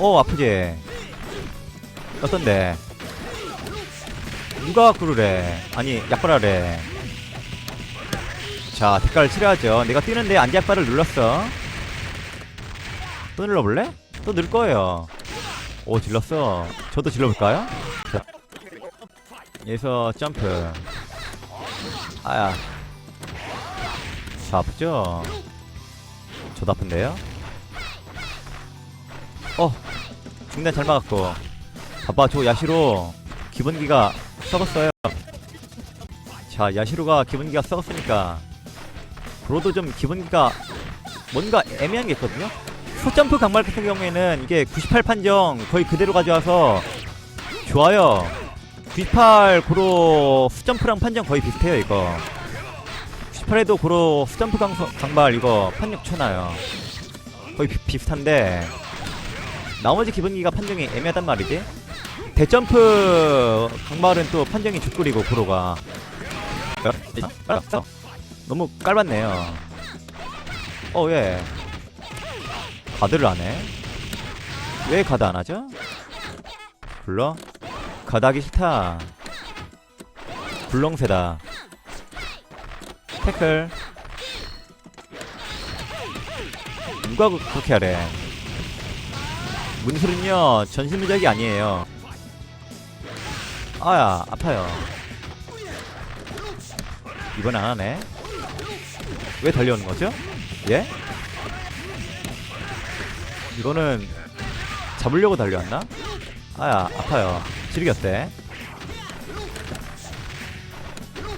어 아프지? 어떤데? 누가 그러래? 아니 약발하래. 자 대가를 치러야죠. 내가 뛰는데 안약발을 눌렀어. 또 눌러볼래? 또 늘 거예요. 오 질렀어. 저도 질러볼까요? 자 여기서 점프. 아야. 자 아프죠? 저도 아픈데요? 어 중단 잘 막았고. 봐봐 저 야시로 기본기가 썩었어요. 자 야시로가 기본기가 썩었으니까 브로도 좀 기본기가 뭔가 애매한 게 있거든요. 소점프 강말 같은 경우에는 이게 98 판정 거의 그대로 가져와서 좋아요. 98 고로 수점프랑 판정 거의 비슷해요 이거. 98에도 고로 수점프 강, 강발 이거 판정 쳐놔요. 거의 비, 비슷한데 나머지 기본기가 판정이 애매하단 말이지. 대점프 강발은 또 판정이 죽구리고 고로가. 너무 깔봤네요. 어왜 가드를 안해? 왜 가드 안하죠? 불러? 가드하기 싫다. 불렁새다. 태클. 누가 그- 그렇게 하래 문술은요 전신무작이 아니에요 아야 아파요 이번 안 하네 왜 달려오는 거죠? 예? 이거는 잡으려고 달려왔나? 아야 아파요 지르겼대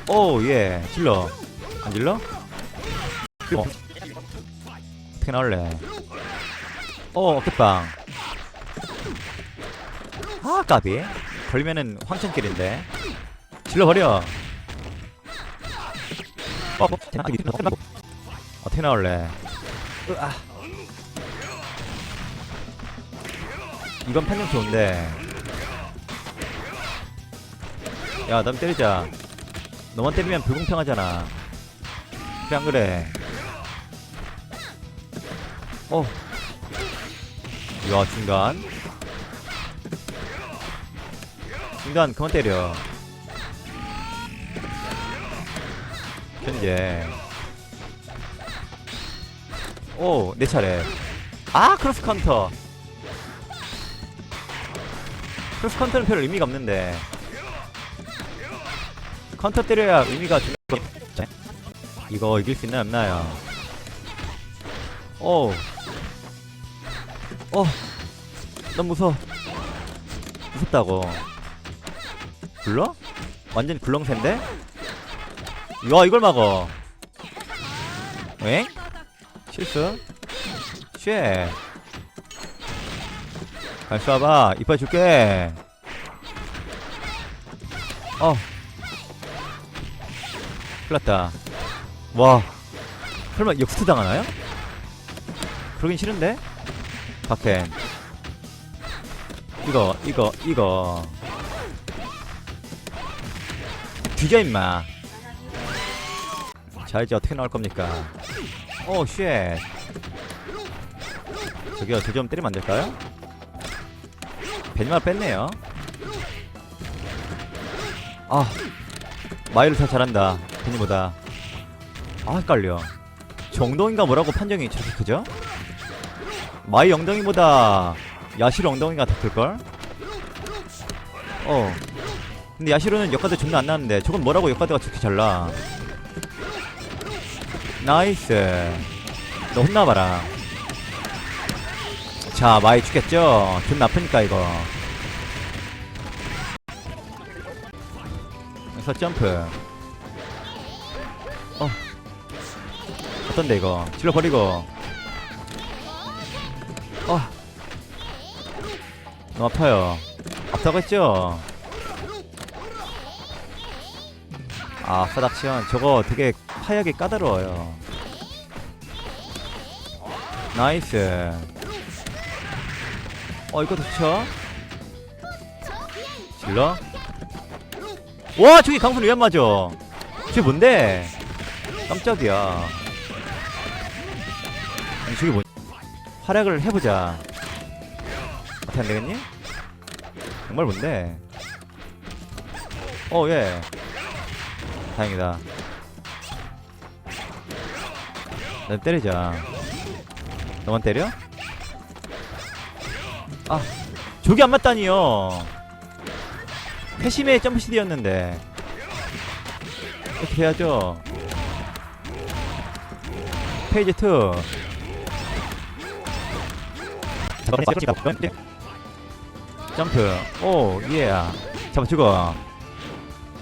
오예 질러 안 질러? 어. 어떻게 나올래 어 어깨빵 아 까비. 걸리면은 황천길인데. 질러버려. 어, 어떻게 나올래. 으아. 이건 판정 좋은데. 야남 때리자. 너만 때리면 불공평하잖아. 그래 안 그래? 어. 야 중간 중간 그만 때려. 현재 오 내 차례. 아 크로스 카운터. 크로스 카운터는 별 의미가 없는데. 카운터 때려야 의미가 좀 이거 이길 수 있나 없나요? 오. 어, 너무 무서워. 무섭다고. 굴러? 완전 굴렁쇠인데? 야, 이걸 막어. 왜? 실수? 쉣. 갈 쏴봐. 이빨 줄게. 어. 큰일 났다. 와. 설마 역수 당하나요? 그러긴 싫은데? 박텐 이거 이거 이거 뒤져 임마. 자 이제 어떻게 나올 겁니까? 오쉣. 저기요 저좀 때리면 안 될까요? 베니마 뺐네요. 아 마이를 더 잘한다 베니보다. 아 헷갈려. 정동인가 뭐라고 판정이 저렇게 크죠? 마이 엉덩이보다 야시로 엉덩이가 더 클걸? 어 근데 야시로는 역가드 존나 안 나는데 저건 뭐라고 역가드가 저렇게 잘나 나이스 너 혼나봐라 자 마이 죽겠죠? 존나 아프니까 이거 여기서 점프 어 어떤데 이거 질러버리고 어. 너무 아파요. 아프다고 했죠? 아, 사닥치원. 저거 되게 하얗게 까다로워요. 나이스. 어, 이거 좋죠? 질러? 와, 저기 강순 왜안 맞아? 저게 뭔데? 깜짝이야. 아니, 저게 뭐, 활약을 해보자. 어떻게 안 되겠니? 정말 뭔데? 어, 예. 다행이다. 나 때리자. 너만 때려? 아, 저기 안 맞다니요. 패심의 점프 시디였는데. 이렇게 해야죠. 페이지 2. 점프. 오, 예. 잡아 죽어.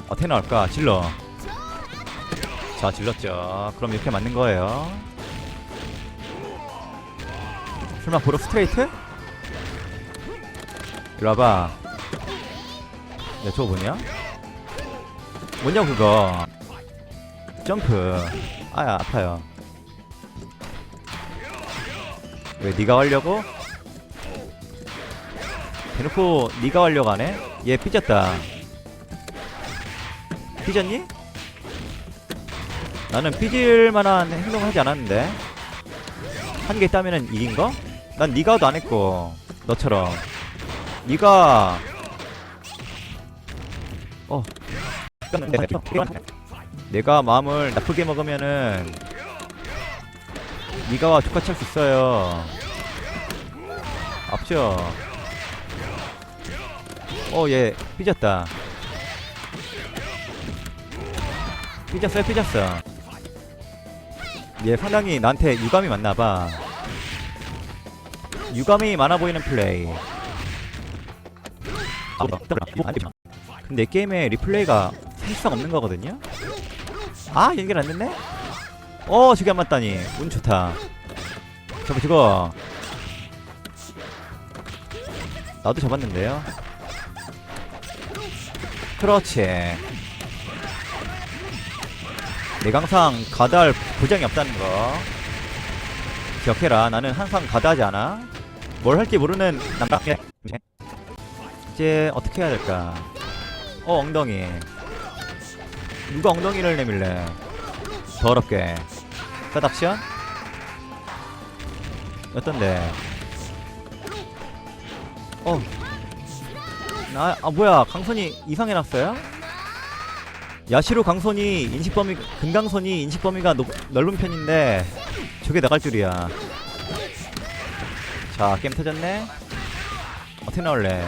어떻게 나올까? 질러. 자, 질렀죠. 그럼 이렇게 맞는 거예요. 설마 보러 스트레이트? 이리 와봐. 야, 저거 뭐냐? 뭐냐, 그거. 점프. 아야, 아파요. 왜 네가 하려고? 대놓고 네가 하려고 하네? 얘 삐졌다. 삐졌니? 나는 삐질 만한 행동을 하지 않았는데. 한 개 있다면은 이긴 거? 난 네가 도 안 했고 너처럼. 네가. 어. 내가 마음을 나쁘게 먹으면은 네가와 똑같이 할 수 있어요. 앞죠? 어얘 삐졌다. 삐졌어요 삐졌어 얘 상당히 나한테 유감이 많나봐. 유감이 많아 보이는 플레이. 근데 게임에 리플레이가 사실상 없는 거거든요? 아 연결 안 됐네? 어 저게 안 맞다니. 운 좋다. 저거 저거. 나도 잡았는데요? 그렇지 내가 항상 가다할 보장이 없다는 거. 기억해라. 나는 항상 가다하지 않아. 뭘 할지 모르는 남자게 이제 어떻게 해야 될까? 어 엉덩이. 누가 엉덩이를 내밀래? 더럽게. 셋업션 어떤데? 어. 나, 아 뭐야. 강선이 이상해놨어요? 야시로 강선이 인식 범위 금강선이 인식 범위가 높, 넓은 편인데 저게 나갈 줄이야. 자 게임 터졌네. 어떻게 나올래?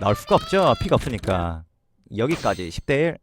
나올 수가 없죠. 피가 없으니까. 여기까지 10대 1.